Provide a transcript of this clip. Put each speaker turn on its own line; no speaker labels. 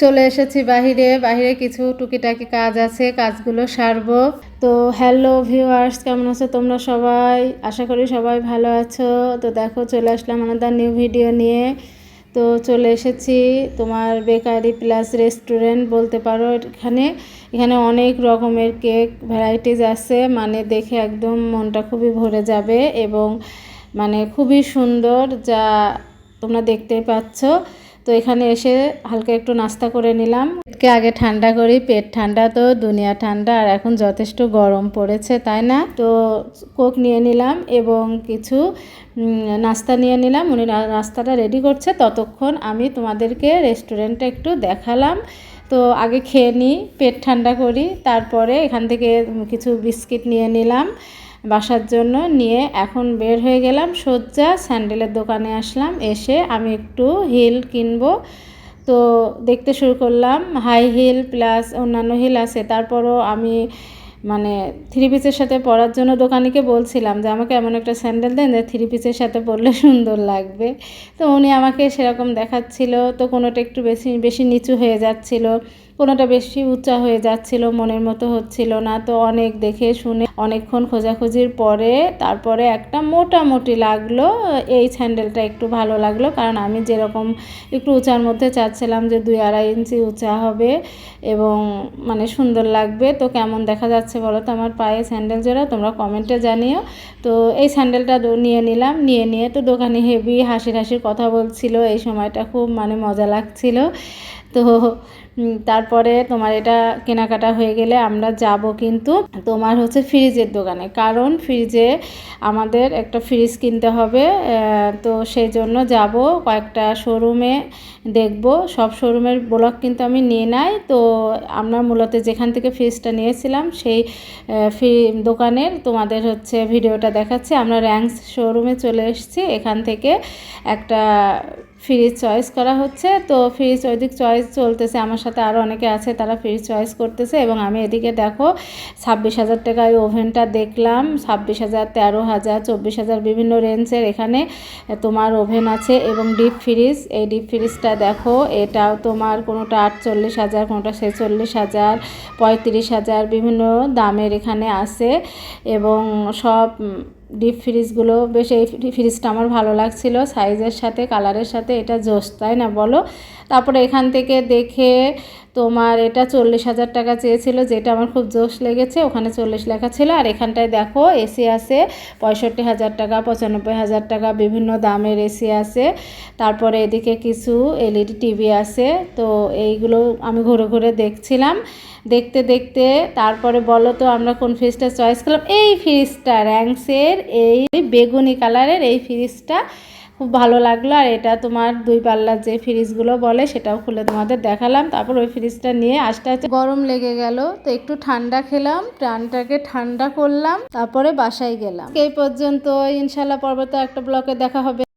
চলে এসেছি বাহিরে। বাহিরে কিছু টুকিটাকি কাজ আছে, কাজগুলো সারবো। তো হ্যালো ভিউয়ার্স, কেমন আছো তোমরা সবাই? আশা করি সবাই ভালো আছো। তো দেখো, চলে আসলাম আমাদের নিউ ভিডিও নিয়ে। তো চলে এসেছি তোমার বেকারি প্লাস রেস্টুরেন্ট বলতে পারো এখানে। এখানে অনেক রকমের কেক ভ্যারাইটিস আছে মানে দেখে একদম মনটা খুবই ভরে যাবে এবং মানে খুবই সুন্দর যা তোমরা দেখতে পাচ্ছ। তো এখানে এসে হালকা একটু নাস্তা করে নিলাম। পেটকে আগে ঠান্ডা করি, পেট ঠান্ডা তো, দুনিয়া ঠান্ডা, আর এখন যথেষ্ট গরম পড়েছে, তাই না? তো কোক নিয়ে নিলাম এবং কিছু নাস্তা নিয়ে নিলাম। উনি নাস্তাটা রেডি করছে। ততক্ষণ আমি তোমাদেরকে রেস্টুরেন্টটা একটু দেখালাম। তো আগে খেয়ে নিই, পেট ঠান্ডা করি, তারপরে এখান থেকে কিছু বিস্কিট নিয়ে নিলাম। বাসার জন্য নিয়ে এখন বের হয়ে গেলাম সজ্জা স্যান্ডেলের দোকানে আসলাম, এসে আমি একটু হিল কিনবো। তো দেখতে শুরু করলাম, হাই হিল প্লাস অন্যান্য হিল আছে, তারপরও আমি মানে থ্রি পিসের সাথে পরার জন্য দোকানিকে বলছিলাম যে, আমাকে এমন একটা স্যান্ডেল দেন যে থ্রি পিসের সাথে পরলে সুন্দর লাগবে। তো উনি আমাকে সেরকম দেখাচ্ছিল, তো কোনোটা একটু বেশি বেশি নিচু হয়ে যাচ্ছিল। কোনোটা বেশি উঁচা হয়ে যাচ্ছিল মনের মতো হচ্ছিল না। তো অনেক দেখে শুনে অনেকক্ষণ খোঁজাখুঁজির পরে তারপরে একটা মোটামুটি লাগল এই স্যান্ডেলটা একটু ভালো লাগল। কারণ আমি যেরকম একটু উঁচার মধ্যে চাচ্ছিলাম যে দুই আড়াই ইঞ্চি উঁচা হবে এবং মানে সুন্দর লাগবে। তো কেমন দেখা যাচ্ছে বলো তো? আমার পায়ে স্যান্ডেল জোড়া তোমরা কমেন্টে জানিও। তো এই স্যান্ডেলটা নিয়ে নিলাম নিয়ে নিয়ে তো দোকানে হেভি হাসির হাসির কথা বলছিল। এই সময়টা খুব মানে মজা লাগছিল। তো উম, তারপরে তোমার এটা কেনাকাটা হয়ে গেলে আমরা যাব কিন্তু তোমার হচ্ছে ফ্রিজের দোকানে। কারণ ফ্রিজে আমাদের একটা ফ্রিজ কিনতে হবে তো সেই জন্য যাব কয়েকটা শোরুমে দেখব। সব শোরুমের ব্লগ কিন্তু আমি নিয়ে নাই, তো আমরা মূলত যেখান থেকে ফ্রিজটা নিয়েছিলাম সেই ফ্রি, দোকানের তোমাদের হচ্ছে ভিডিওটা দেখাচ্ছে। আমরা র্যাঙ্কস শোরুমে চলে এসেছি, এখান থেকে একটা ফ্রিজ চয়েস করা হচ্ছে। তো ফ্রিজ ওইদিক চয়েস চলতেছে, আমার সাথে আরও অনেকে আছে, তারা ফ্রিজ চয়েস করতেছে এবং আমি এদিকে দেখো, ছাব্বিশ হাজার টাকায় ওভেনটা দেখলাম। ছাব্বিশ হাজার, তেরো হাজার, চব্বিশ হাজার বিভিন্ন রেঞ্জের এখানে তোমার ওভেন আছে এবং ডিপ ফ্রিজ এই ডিপ ফ্রিজটা দেখো, এটাও তোমার কোনোটা আটচল্লিশ হাজার, কোনোটা ছেচল্লিশ হাজার, পঁয়ত্রিশ হাজার বিভিন্ন দামের এখানে আছে এবং সব ডিপ ফ্রিজগুলো বেশ, এই ফ্রিজটা আমার ভালো লাগছিল। সাইজের সাথে কালারের সাথে, এটা জোস তাই না বলো? তারপরে এখান থেকে দেখে তোমার এটা চল্লিশ হাজার টাকা চেয়েছিল, যেটা আমার খুব জোশ লেগেছে, ওখানে চল্লিশ লেখা ছিল, আর এখানটায় দেখো, এসি আছে, পঁয়ষট্টি হাজার টাকা, পঁচানব্বই হাজার টাকা, বিভিন্ন দামের এসি আছে, তারপরে এদিকে কিছু এলইডি টিভি আছে, তো এইগুলো আমি ঘুরে ঘুরে দেখছিলাম, দেখতে দেখতে তারপরে বলো তো আমরা কোন ফ্রিজটা চয়েস করলাম, এই ফ্রিজটা র্যাংসের এই বেগুনি কালারের এই ফ্রিজটা খুব ভালো লাগল আর এটা তোমার দুই পাল্লার যে ফ্রিজগুলো বলে সেটাও খুলে তোমাদের দেখালাম। তারপর ওই ফ্রিজটা নিয়ে আস্তে আস্তে গরম লেগে গেল। তো একটু ঠান্ডা খেলাম, প্রাণটাকে ঠান্ডা করলাম, তারপরে বাসায় গেলাম। এই পর্যন্ত ইনশাল্লাহ পর্বতে একটা ব্লকে দেখা হবে।